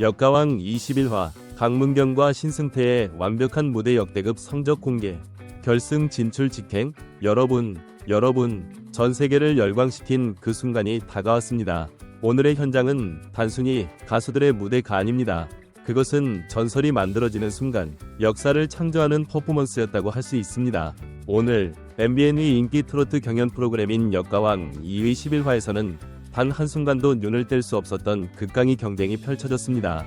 역가왕 21화 강문경과 신승태의 완벽한 무대 역대급 성적 공개 결승 진출 직행 여러분 여러분 전 세계를 열광시킨 그 순간이 다가왔습니다. 오늘의 현장은 단순히 가수들의 무대가 아닙니다. 그것은 전설이 만들어지는 순간 역사를 창조하는 퍼포먼스였다고 할 수 있습니다. 오늘 MBN의 인기 트로트 경연 프로그램인 역가왕 2위 11화에서는 단 한순간도 눈을 뗄 수 없었던 극강의 경쟁이 펼쳐졌습니다.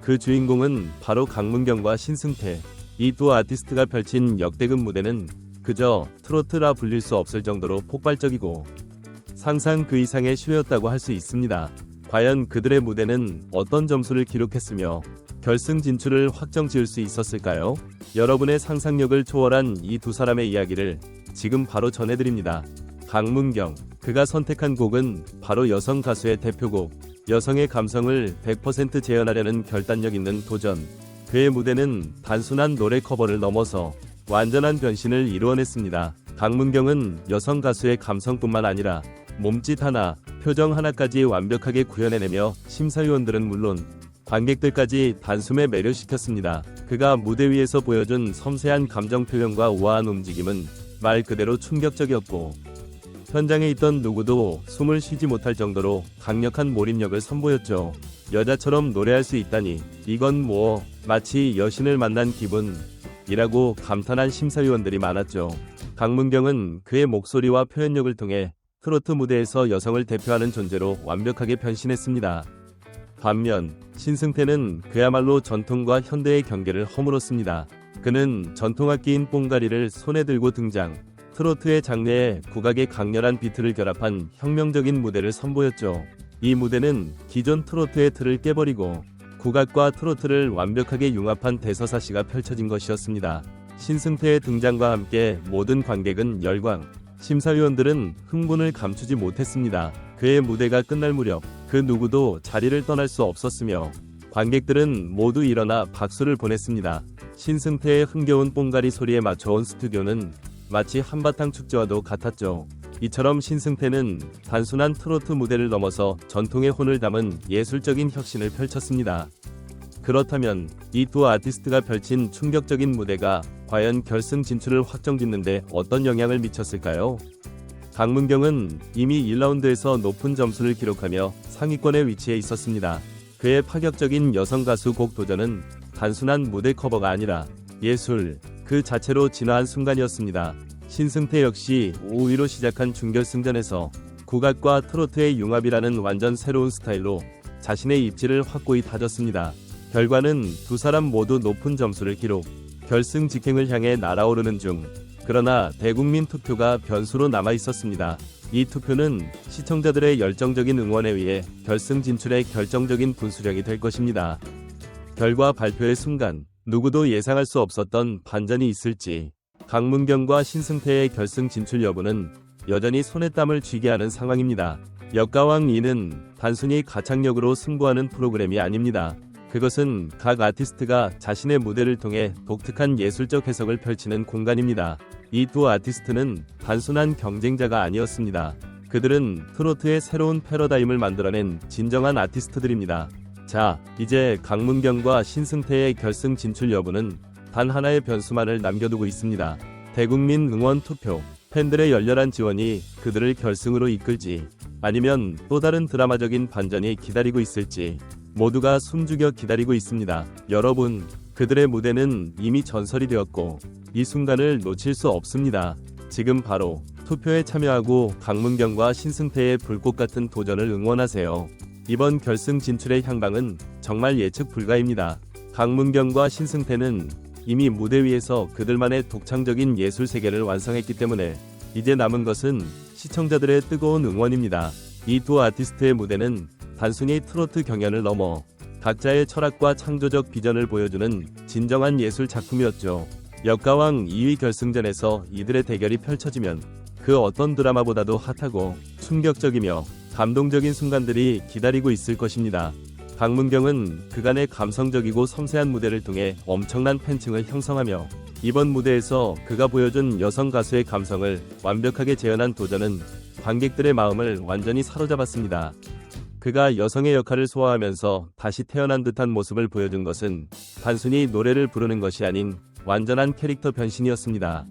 그 주인공은 바로 강문경과 신승태. 이 두 아티스트가 펼친 역대급 무대는 그저 트로트라 불릴 수 없을 정도로 폭발적이고 상상 그 이상의 쇼였다고 할 수 있습니다. 과연 그들의 무대는 어떤 점수를 기록했으며 결승 진출을 확정 지을 수 있었을까요? 여러분의 상상력을 초월한 이 두 사람의 이야기를 지금 바로 전해드립니다. 강문경, 그가 선택한 곡은 바로 여성 가수의 대표곡, 여성의 감성을 100% 재현하려는 결단력 있는 도전. 그의 무대는 단순한 노래 커버를 넘어서 완전한 변신을 이루어냈습니다. 강문경은 여성 가수의 감성뿐만 아니라 몸짓 하나, 표정 하나까지 완벽하게 구현해내며 심사위원들은 물론 관객들까지 단숨에 매료시켰습니다. 그가 무대 위에서 보여준 섬세한 감정 표현과 우아한 움직임은 말 그대로 충격적이었고 현장에 있던 누구도 숨을 쉬지 못할 정도로 강력한 몰입력을 선보였죠. 여자처럼 노래할 수 있다니 이건 뭐 마치 여신을 만난 기분이라고 감탄한 심사위원들이 많았죠. 강문경은 그의 목소리와 표현력을 통해 트로트 무대에서 여성을 대표하는 존재로 완벽하게 변신했습니다. 반면 신승태는 그야말로 전통과 현대의 경계를 허물었습니다. 그는 전통악기인 뽕가리를 손에 들고 등장, 트로트의 장르에 국악의 강렬한 비트를 결합한 혁명적인 무대를 선보였죠. 이 무대는 기존 트로트의 틀을 깨버리고 국악과 트로트를 완벽하게 융합한 대서사시가 펼쳐진 것이었습니다. 신승태의 등장과 함께 모든 관객은 열광, 심사위원들은 흥분을 감추지 못했습니다. 그의 무대가 끝날 무렵 그 누구도 자리를 떠날 수 없었으며 관객들은 모두 일어나 박수를 보냈습니다. 신승태의 흥겨운 뽕가리 소리에 맞춰온 스튜디오는 마치 한바탕 축제와도 같았죠. 이처럼 신승태는 단순한 트로트 무대를 넘어서 전통의 혼을 담은 예술적인 혁신을 펼쳤습니다. 그렇다면 이 두 아티스트가 펼친 충격적인 무대가 과연 결승 진출을 확정짓는데 어떤 영향을 미쳤을까요? 강문경은 이미 1라운드에서 높은 점수를 기록하며 상위권에 위치해 있었습니다. 그의 파격적인 여성 가수 곡 도전은 단순한 무대 커버가 아니라 예술 그 자체로 진화한 순간이었습니다. 신승태 역시 5위로 시작한 준결승전에서 국악과 트로트의 융합이라는 완전 새로운 스타일로 자신의 입지를 확고히 다졌습니다. 결과는 두 사람 모두 높은 점수를 기록, 결승 직행을 향해 날아오르는 중 그러나 대국민 투표가 변수로 남아 있었습니다. 이 투표는 시청자들의 열정적인 응원에 의해 결승 진출의 결정적인 분수령이 될 것입니다. 결과 발표의 순간 누구도 예상할 수 없었던 반전이 있을지 강문경과 신승태의 결승 진출 여부는 여전히 손에 땀을 쥐게 하는 상황입니다. 역가왕 2는 단순히 가창력으로 승부하는 프로그램이 아닙니다. 그것은 각 아티스트가 자신의 무대를 통해 독특한 예술적 해석을 펼치는 공간입니다. 이 두 아티스트는 단순한 경쟁자가 아니었습니다. 그들은 트로트의 새로운 패러다임을 만들어낸 진정한 아티스트들입니다. 자, 이제 강문경과 신승태의 결승 진출 여부는 단 하나의 변수만을 남겨두고 있습니다. 대국민 응원 투표, 팬들의 열렬한 지원이 그들을 결승으로 이끌지, 아니면 또 다른 드라마적인 반전이 기다리고 있을지, 모두가 숨죽여 기다리고 있습니다. 여러분, 그들의 무대는 이미 전설이 되었고, 이 순간을 놓칠 수 없습니다. 지금 바로 투표에 참여하고 강문경과 신승태의 불꽃 같은 도전을 응원하세요. 이번 결승 진출의 향방은 정말 예측 불가입니다. 강문경과 신승태는 이미 무대 위에서 그들만의 독창적인 예술 세계를 완성했기 때문에 이제 남은 것은 시청자들의 뜨거운 응원입니다. 이 두 아티스트의 무대는 단순히 트로트 경연을 넘어 각자의 철학과 창조적 비전을 보여주는 진정한 예술 작품이었죠. 역가왕 2위 결승전에서 이들의 대결이 펼쳐지면 그 어떤 드라마보다도 핫하고 충격적이며 감동적인 순간들이 기다리고 있을 것입니다. 강문경은 그간의 감성적이고 섬세한 무대를 통해 엄청난 팬층을 형성하며 이번 무대에서 그가 보여준 여성 가수의 감성을 완벽하게 재현한 도전은 관객들의 마음을 완전히 사로잡았습니다. 그가 여성의 역할을 소화하면서 다시 태어난 듯한 모습을 보여준 것은 단순히 노래를 부르는 것이 아닌 완전한 캐릭터 변신이었습니다.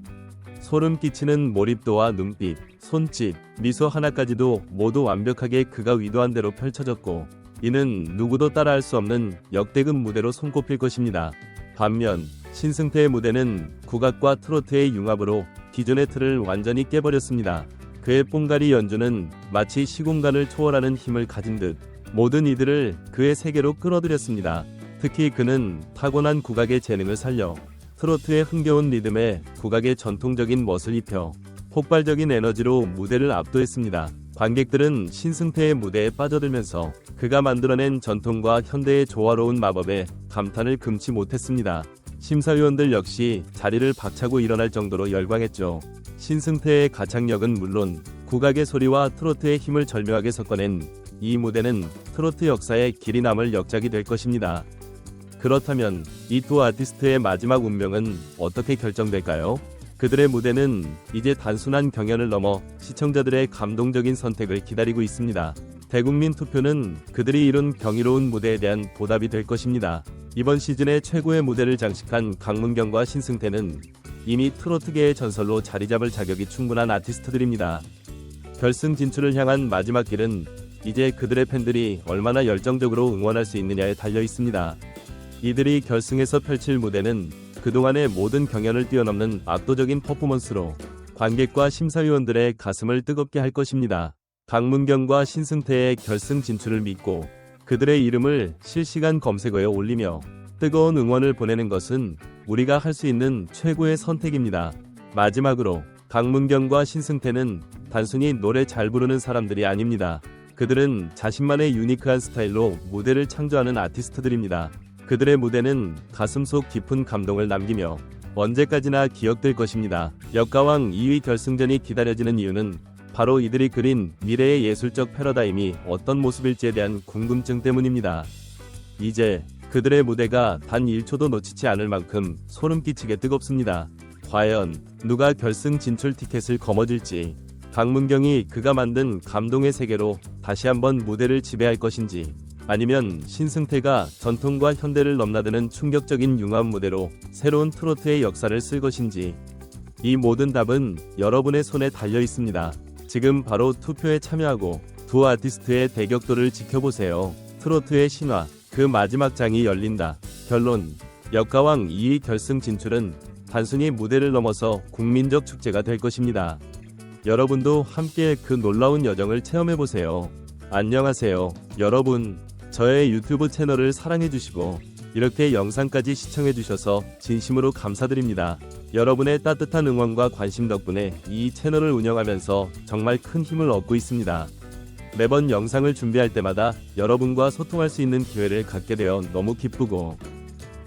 소름 끼치는 몰입도와 눈빛, 손짓, 미소 하나까지도 모두 완벽하게 그가 의도한 대로 펼쳐졌고 이는 누구도 따라할 수 없는 역대급 무대로 손꼽힐 것입니다. 반면 신승태의 무대는 국악과 트로트의 융합으로 기존의 틀을 완전히 깨버렸습니다. 그의 뽕가리 연주는 마치 시공간을 초월하는 힘을 가진 듯 모든 이들을 그의 세계로 끌어들였습니다. 특히 그는 타고난 국악의 재능을 살려 트로트의 흥겨운 리듬에 국악의 전통적인 멋을 입혀 폭발적인 에너지로 무대를 압도했습니다. 관객들은 신승태의 무대에 빠져들면서 그가 만들어낸 전통과 현대의 조화로운 마법에 감탄을 금치 못했습니다. 심사위원들 역시 자리를 박차고 일어날 정도로 열광했죠. 신승태의 가창력은 물론 국악의 소리와 트로트의 힘을 절묘하게 섞어낸 이 무대는 트로트 역사에 길이 남을 역작이 될 것입니다. 그렇다면 이 두 아티스트의 마지막 운명은 어떻게 결정될까요? 그들의 무대는 이제 단순한 경연을 넘어 시청자들의 감동적인 선택을 기다리고 있습니다. 대국민 투표는 그들이 이룬 경이로운 무대에 대한 보답이 될 것입니다. 이번 시즌의 최고의 무대를 장식한 강문경과 신승태는 이미 트로트계의 전설로 자리 잡을 자격이 충분한 아티스트들입니다. 결승 진출을 향한 마지막 길은 이제 그들의 팬들이 얼마나 열정적으로 응원할 수 있느냐에 달려 있습니다. 이들이 결승에서 펼칠 무대는 그동안의 모든 경연을 뛰어넘는 압도적인 퍼포먼스로 관객과 심사위원들의 가슴을 뜨겁게 할 것입니다. 강문경과 신승태의 결승 진출을 믿고 그들의 이름을 실시간 검색어에 올리며 뜨거운 응원을 보내는 것은 우리가 할 수 있는 최고의 선택입니다. 마지막으로 강문경과 신승태는 단순히 노래 잘 부르는 사람들이 아닙니다. 그들은 자신만의 유니크한 스타일로 무대를 창조하는 아티스트들입니다. 그들의 무대는 가슴 속 깊은 감동을 남기며 언제까지나 기억될 것입니다. 역가왕 2위 결승전이 기다려지는 이유는 바로 이들이 그린 미래의 예술적 패러다임이 어떤 모습일지에 대한 궁금증 때문입니다. 이제 그들의 무대가 단 1초도 놓치지 않을 만큼 소름 끼치게 뜨겁습니다. 과연 누가 결승 진출 티켓을 거머쥘지 강문경이 그가 만든 감동의 세계로 다시 한번 무대를 지배할 것인지 아니면 신승태가 전통과 현대를 넘나드는 충격적인 융합 무대로 새로운 트로트의 역사를 쓸 것인지 이 모든 답은 여러분의 손에 달려 있습니다. 지금 바로 투표에 참여하고 두 아티스트의 대격돌을 지켜보세요. 트로트의 신화 그 마지막 장이 열린다. 결론 역가왕 2위 결승 진출은 단순히 무대를 넘어서 국민적 축제가 될 것입니다. 여러분도 함께 그 놀라운 여정을 체험해 보세요. 안녕하세요. 여러분, 저의 유튜브 채널을 사랑해주시고, 이렇게 영상까지 시청해주셔서 진심으로 감사드립니다. 여러분의 따뜻한 응원과 관심 덕분에 이 채널을 운영하면서 정말 큰 힘을 얻고 있습니다. 매번 영상을 준비할 때마다 여러분과 소통할 수 있는 기회를 갖게 되어 너무 기쁘고,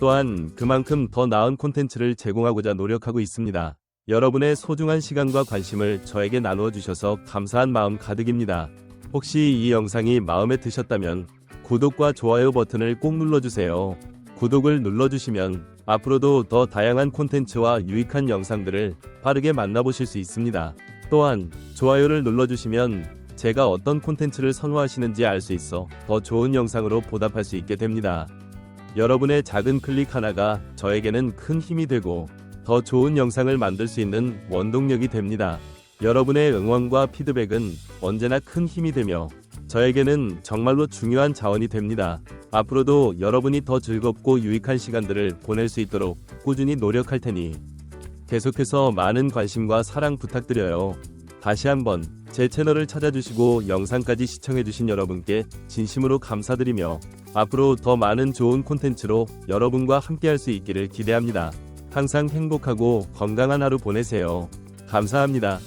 또한 그만큼 더 나은 콘텐츠를 제공하고자 노력하고 있습니다. 여러분의 소중한 시간과 관심을 저에게 나누어 주셔서 감사한 마음 가득입니다. 혹시 이 영상이 마음에 드셨다면 구독과 좋아요 버튼을 꼭 눌러주세요. 구독을 눌러주시면 앞으로도 더 다양한 콘텐츠와 유익한 영상들을 빠르게 만나보실 수 있습니다. 또한 좋아요를 눌러주시면 제가 어떤 콘텐츠를 선호하시는지 알 수 있어 더 좋은 영상으로 보답할 수 있게 됩니다. 여러분의 작은 클릭 하나가 저에게는 큰 힘이 되고 더 좋은 영상을 만들 수 있는 원동력이 됩니다. 여러분의 응원과 피드백은 언제나 큰 힘이 되며 저에게는 정말로 중요한 자원이 됩니다. 앞으로도 여러분이 더 즐겁고 유익한 시간들을 보낼 수 있도록 꾸준히 노력할 테니 계속해서 많은 관심과 사랑 부탁드려요. 다시 한번 제 채널을 찾아주시고 영상까지 시청해주신 여러분께 진심으로 감사드리며 앞으로 더 많은 좋은 콘텐츠로 여러분과 함께할 수 있기를 기대합니다. 항상 행복하고 건강한 하루 보내세요. 감사합니다.